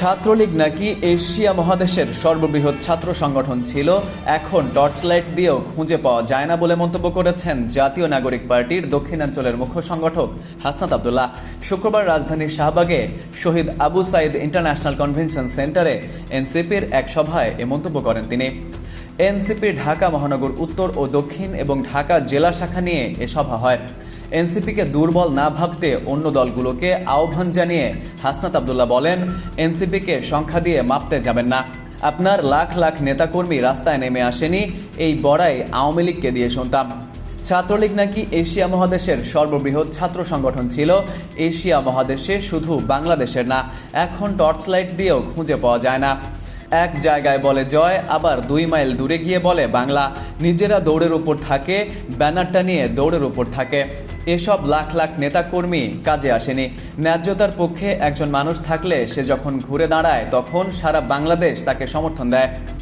ছাত্রলীগ নাকি এশিয়া মহাদেশের সর্ববৃহৎ ছাত্র সংগঠন ছিল? এখন টর্চলাইট দিয়েও খুঁজে পাওয়া যায় না বলে মন্তব্য করেছেন জাতীয় নাগরিক পার্টির দক্ষিণাঞ্চলের মুখ্য সংগঠক হাসনাত আবদুল্লাহ। শুক্রবার রাজধানীর শাহবাগে শহীদ আবু সাইদ ইন্টারন্যাশনাল কনভেনশন সেন্টারে এনসিপির এক সভায় এ মন্তব্য করেন তিনি। এনসিপির ঢাকা মহানগর উত্তর ও দক্ষিণ এবং ঢাকা জেলা শাখা নিয়ে এ সভা হয়। এনসিপিকে দুর্বল না ভাবতে অন্য দলগুলোকে আহ্বান জানিয়ে হাসনাত আবদুল্লাহ বলেন, এনসিপিকে সংখ্যা দিয়ে মাপতে যাবেন না। আপনার লাখ লাখ নেতাকর্মী রাস্তায় নেমে আসেনি, এই বড়াই আওয়ামী লীগকে দিয়ে শুনতাম। ছাত্রলীগ নাকি এশিয়া মহাদেশের সর্ববৃহৎ ছাত্র সংগঠন ছিল, এশিয়া মহাদেশে শুধু বাংলাদেশের না, এখন টর্চলাইট দিয়েও খুঁজে পাওয়া যায় না। এক জায়গায় বলে জয়, আবার দুই মাইল দূরে গিয়ে বলে বাংলা। নিজেরা দৌড়ের উপর থাকে, ব্যানারটা নিয়ে দৌড়ের উপর থাকে। এসব লাখ লাখ নেতাকর্মী কাজে আসেনি। ন্যায্যতার পক্ষে একজন মানুষ থাকলে সে যখন ঘুরে দাঁড়ায়, তখন সারা বাংলাদেশ তাকে সমর্থন দেয়।